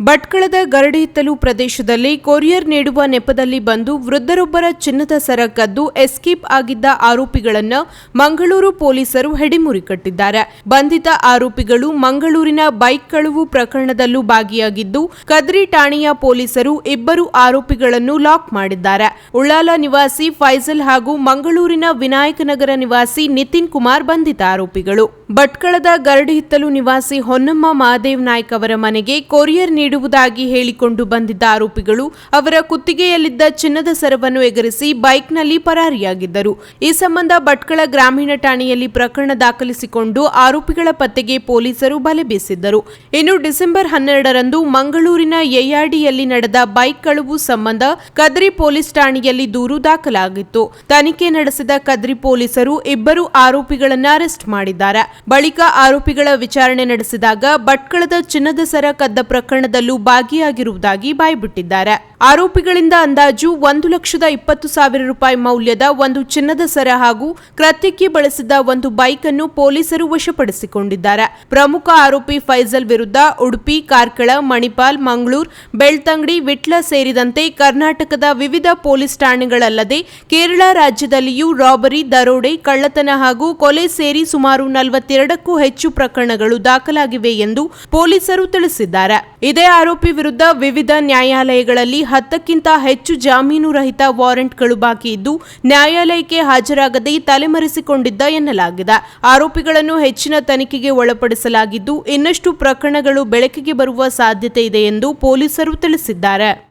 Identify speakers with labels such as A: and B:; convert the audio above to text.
A: ಭಟ್ಕಳದ ಗರಡಿತ್ತಲು ಪ್ರದೇಶದಲ್ಲಿ ಕೊರಿಯರ್ ನೀಡುವ ನೆಪದಲ್ಲಿ ಬಂದು ವೃದ್ಧರೊಬ್ಬರ ಚಿನ್ನದ ಸರ ಕದ್ದು ಎಸ್ಕೇಪ್ ಆಗಿದ್ದ ಆರೋಪಿಗಳನ್ನು ಮಂಗಳೂರು ಪೊಲೀಸರು ಹೆಡಿಮುರಿ ಕಟ್ಟಿದ್ದಾರೆ. ಬಂಧಿತ ಆರೋಪಿಗಳು ಮಂಗಳೂರಿನ ಬೈಕ್ ಕಳುವು ಪ್ರಕರಣದಲ್ಲೂ ಭಾಗಿಯಾಗಿದ್ದು, ಕದ್ರಿ ಠಾಣೆಯ ಪೊಲೀಸರು ಇಬ್ಬರು ಆರೋಪಿಗಳನ್ನು ಲಾಕ್ ಮಾಡಿದ್ದಾರೆ. ಉಳ್ಳಾಲ ನಿವಾಸಿ ಫೈಜಲ್ ಹಾಗೂ ಮಂಗಳೂರಿನ ವಿನಾಯಕನಗರ ನಿವಾಸಿ ನಿತಿನ್ ಕುಮಾರ್ ಬಂಧಿತ ಆರೋಪಿಗಳು. ಭಟ್ಕಳದ ಗರಡಿಹಿತ್ತಲು ನಿವಾಸಿ ಹೊನ್ನಮ್ಮ ಮಹಾದೇವ್ ನಾಯ್ಕ್ ಅವರ ಮನೆಗೆ ಕೊರಿಯರ್ ನೀಡುವುದಾಗಿ ಹೇಳಿಕೊಂಡು ಬಂದಿದ್ದ ಆರೋಪಿಗಳು ಅವರ ಕುತ್ತಿಗೆಯಲ್ಲಿದ್ದ ಚಿನ್ನದ ಸರವನ್ನು ಎಗರಿಸಿ ಬೈಕ್ನಲ್ಲಿ ಪರಾರಿಯಾಗಿದ್ದರು. ಈ ಸಂಬಂಧ ಭಟ್ಕಳ ಗ್ರಾಮೀಣ ಠಾಣೆಯಲ್ಲಿ ಪ್ರಕರಣ ದಾಖಲಿಸಿಕೊಂಡು ಆರೋಪಿಗಳ ಪತ್ತೆಗೆ ಪೊಲೀಸರು ಬಲೆ ಬೀಸಿದ್ದರು. ಇನ್ನು ಡಿಸೆಂಬರ್ ಹನ್ನೆರಡರಂದು ಮಂಗಳೂರಿನ ಯಯ್ಯಾಡಿಯಲ್ಲಿ ನಡೆದ ಬೈಕ್ ಕಳುವು ಸಂಬಂಧ ಕದ್ರಿ ಪೊಲೀಸ್ ಠಾಣೆಯಲ್ಲಿ ದೂರು ದಾಖಲಾಗಿತ್ತು. ತನಿಖೆ ನಡೆಸಿದ ಕದ್ರಿ ಪೊಲೀಸರು ಇಬ್ಬರು ಆರೋಪಿಗಳನ್ನು ಅರೆಸ್ಟ್ ಮಾಡಿದ್ದಾರೆ. ಬಳಿಕ ಆರೋಪಿಗಳ ವಿಚಾರಣೆ ನಡೆಸಿದಾಗ ಭಟ್ಕಳದ ಚಿನ್ನದ ಸರ ಕದ್ದ ಪ್ರಕರಣದಲ್ಲೂ ಭಾಗಿಯಾಗಿರುವುದಾಗಿ ಬಾಯ್ಬಿಟ್ಟಿದ್ದಾರೆ. ಆರೋಪಿಗಳಿಂದ ಅಂದಾಜು ಒಂದು ಲಕ್ಷದ ಇಪ್ಪತ್ತು ಸಾವಿರ ರೂಪಾಯಿ ಮೌಲ್ಯದ ಒಂದು ಚಿನ್ನದ ಸರ ಹಾಗೂ ಕೃತ್ಯಕ್ಕೆ ಬಳಸಿದ ಒಂದು ಬೈಕ್ ಅನ್ನು ಪೊಲೀಸರು ವಶಪಡಿಸಿಕೊಂಡಿದ್ದಾರೆ. ಪ್ರಮುಖ ಆರೋಪಿ ಫೈಜಲ್ ವಿರುದ್ಧ ಉಡುಪಿ, ಕಾರ್ಕಳ, ಮಣಿಪಾಲ್, ಮಂಗಳೂರು, ಬೆಳ್ತಂಗಡಿ, ವಿಟ್ಲ ಸೇರಿದಂತೆ ಕರ್ನಾಟಕದ ವಿವಿಧ ಪೊಲೀಸ್ ಠಾಣೆಗಳಲ್ಲದೆ ಕೇರಳ ರಾಜ್ಯದಲ್ಲಿಯೂ ರಾಬರಿ, ದರೋಡೆ, ಕಳ್ಳತನ ಹಾಗೂ ಕೊಲೆ ಸೇರಿ ಸುಮಾರು ನಲವತ್ತೆರಡಕ್ಕೂ ಹೆಚ್ಚು ಪ್ರಕರಣಗಳು ದಾಖಲಾಗಿವೆ ಎಂದು ಪೊಲೀಸರು ತಿಳಿಸಿದ್ದಾರೆ. ಇದೇ ಆರೋಪಿ ವಿರುದ್ಧ ವಿವಿಧ ನ್ಯಾಯಾಲಯಗಳಲ್ಲಿ ಹತ್ತಕ್ಕಿಂತ ಹೆಚ್ಚು ಜಾಮೀನು ರಹಿತ ವಾರೆಂಟ್ಗಳು ಬಾಕಿ ಇದ್ದು, ನ್ಯಾಯಾಲಯಕ್ಕೆ ಹಾಜರಾಗದೆ ತಲೆಮರೆಸಿಕೊಂಡಿದ್ದ ಎನ್ನಲಾಗಿದೆ. ಆರೋಪಿಗಳನ್ನು ಹೆಚ್ಚಿನ ತನಿಖೆಗೆ ಒಳಪಡಿಸಲಾಗಿದ್ದು, ಇನ್ನಷ್ಟು ಪ್ರಕರಣಗಳು ಬೆಳಕಿಗೆ ಬರುವ ಸಾಧ್ಯತೆ ಇದೆ ಎಂದು ಪೊಲೀಸರು ತಿಳಿಸಿದ್ದಾರೆ.